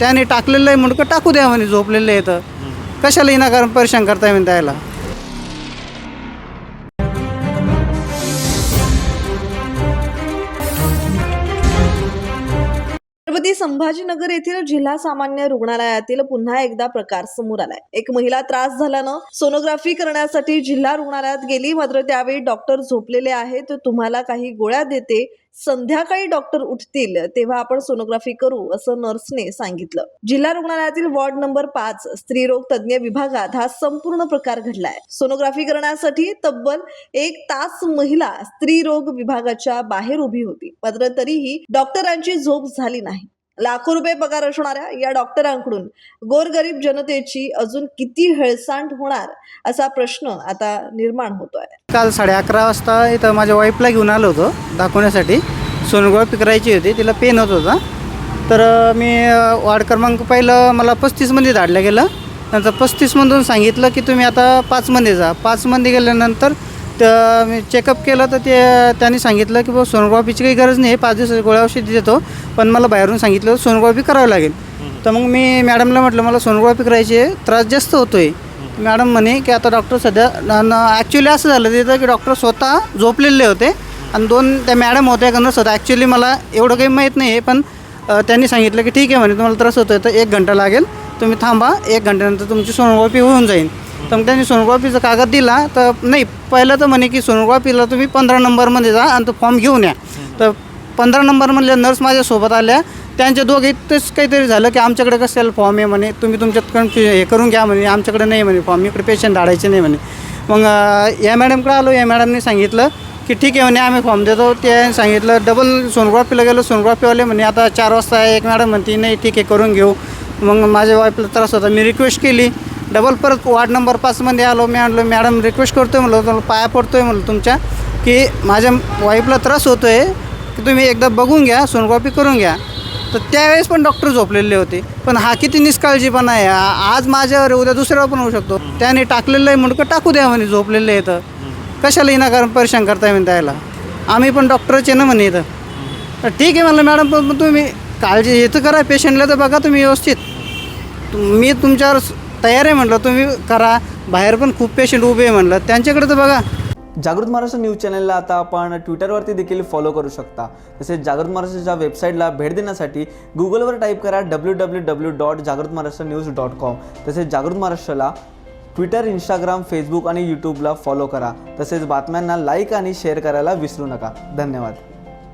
त्याने टाकलेलं आहे म्हणून टाकू द्या म्हणे झोपलेलं आहे तर. कशाला विनाकारण परेशान करताय म्हणे त्याला? छत्रपती संभाजीनगर येथील जिल्हा सामान्य रुग्णालयातील पुन्हा एकदा प्रकार समोर आलाय. एक महिला त्रास झाल्यानं सोनोग्राफी करण्यासाठी जिल्हा रुग्णालयात गेली मात्र त्यावेळी डॉक्टर झोपलेले आहेत. तुम्हाला काही गोळ्या देते संध्याकाळी डॉक्टर उठतील तेव्हा आपण सोनोग्राफी करू असं नर्सने सांगितलं. जिल्हा रुग्णालयातील वॉर्ड नंबर पाच स्त्रीरोग तज्ज्ञ विभागात हा संपूर्ण प्रकार घडलाय. सोनोग्राफी करण्यासाठी तब्बल एक तास महिला स्त्रीरोग विभागाच्या बाहेर उभी होती. मात्र तरीही डॉक्टरांची झोप झाली नाही. लाखो रुपये पगार असणाऱ्या या डॉक्टरांकडून गोरगरीब जनतेची अजून किती हेळसांड होणार असा प्रश्न आता निर्माण होतोय. काल साडे अकरा वाजता इथं माझ्या वाईफला घेऊन आलो होतो दाखवण्यासाठी. सोनगोळ पिकरायची होती तिला पेन होत होता. तर मी वार्ड क्रमांक पहिलं मला पस्तीसमध्ये धाडलं गेलं. नंतर पस्तीसमधून सांगितलं की तुम्ही आता पाचमध्ये जा. पाचमध्ये गेल्यानंतर तर मी चेकअप केलं तर ते त्यांनी सांगितलं की बाबा सोनोग्राफीची काही गरज नाही पाच दिवसाची गोळ्या औषधी देतो पण मला बाहेरून सांगितलं सोनोग्राफी करावं लागेल. तर मग मी मॅडमला म्हटलं मला सोनोग्राफी करायची आहे त्रास जास्त होतो आहे मॅडम म्हणे की आता डॉक्टर सध्या ॲक्च्युली असं झालं तिथं की डॉक्टर स्वतः झोपलेले होते आणि दोन त्या मॅडम होत्या का नर्स होत्या ॲक्च्युली मला एवढं काही माहीत नाही आहे पण त्यांनी सांगितलं की ठीक आहे म्हणे तुम्हाला त्रास होतो आहे तर एक घंटा लागेल तुम्ही थांबा एक घंट्यानंतर तुमची सोनोग्राफी होऊन जाईल. तर मग त्यांनी सोनोग्राफीचा कागद दिला तर नाही पहिलं तर म्हणे की सोनोग्राफीला तुम्ही पंधरा नंबरमध्ये जा आणि तो फॉर्म घेऊन या. तर पंधरा नंबरमधल्या नर्स माझ्यासोबत आल्या. त्यांच्या दोघे तेच काहीतरी झालं की आमच्याकडे कसं फॉर्म आहे म्हणे तुम्ही तुमच्यात हे करून घ्या म्हणे आमच्याकडे नाही म्हणे फॉर्म इकडे पेशंट धाडायचे नाही म्हणे. मग या मॅडमकडे आलो या मॅडमने सांगितलं की ठीक आहे म्हणे आम्ही फॉर्म देतो. ते सांगितलं डबल सोनोग्राफीला गेलो सोनोग्राफीवाले म्हणे आता चार वाजता आहे. एक मॅडम म्हणते नाही ठीक आहे करून घेऊ. मग माझ्या वाईफला त्रास होता. मी रिक्वेस्ट केली. डबल परत वार्ड नंबर पाचमध्ये आलो मी आणलो मॅडम रिक्वेस्ट करतो आहे म्हणलं तुम्हाला पाया पडतो आहे म्हणलं तुमच्या की माझ्या वाईफला त्रास होतो आहे की तुम्ही एकदा बघून घ्या सोनोग्राफी करून घ्या. तर त्यावेळेस पण डॉक्टर झोपलेले होते. पण हा किती निष्काळजीपणा आहे. आज माझ्यावर उद्या दुसऱ्यावर पण होऊ शकतो. त्याने टाकलेलं आहे म्हणून टाकू द्या म्हणे झोपलेलं आहे तर कशाला विनाकारण परेशान करताय म्हणे त्याला. आम्ही पण डॉक्टरचे ना म्हणे इथं. तर ठीक आहे म्हणलं मॅडम पण तुम्ही काळजी हे तर करा पेशंटला तर बघा तुम्ही व्यवस्थित. तुम- मी तुमच्यावर तयार आहे म्हटलं तुम्ही करा. बाहेर पण खूप पेशंट उभे आहे म्हटलं. त्यांच्याकडे तर बघा. जागृत महाराष्ट्र न्यूज चॅनलला आता आपण ट्विटरवरती देखील फॉलो करू शकता. तसेच जागृत महाराष्ट्राच्या वेबसाईटला भेट देण्यासाठी गुगलवर टाईप करा डब्ल्यू डब्ल्यू डब्ल्यू डॉट जागृत महाराष्ट्र न्यूज डॉट कॉम तसेच जागृत महाराष्ट्राला ट्विटर इंस्टाग्राम फेसबुक आणि यूट्यूबला फॉलो करा. तसेच बातम्यांना लाईक आणि शेअर करायला विसरू नका. धन्यवाद.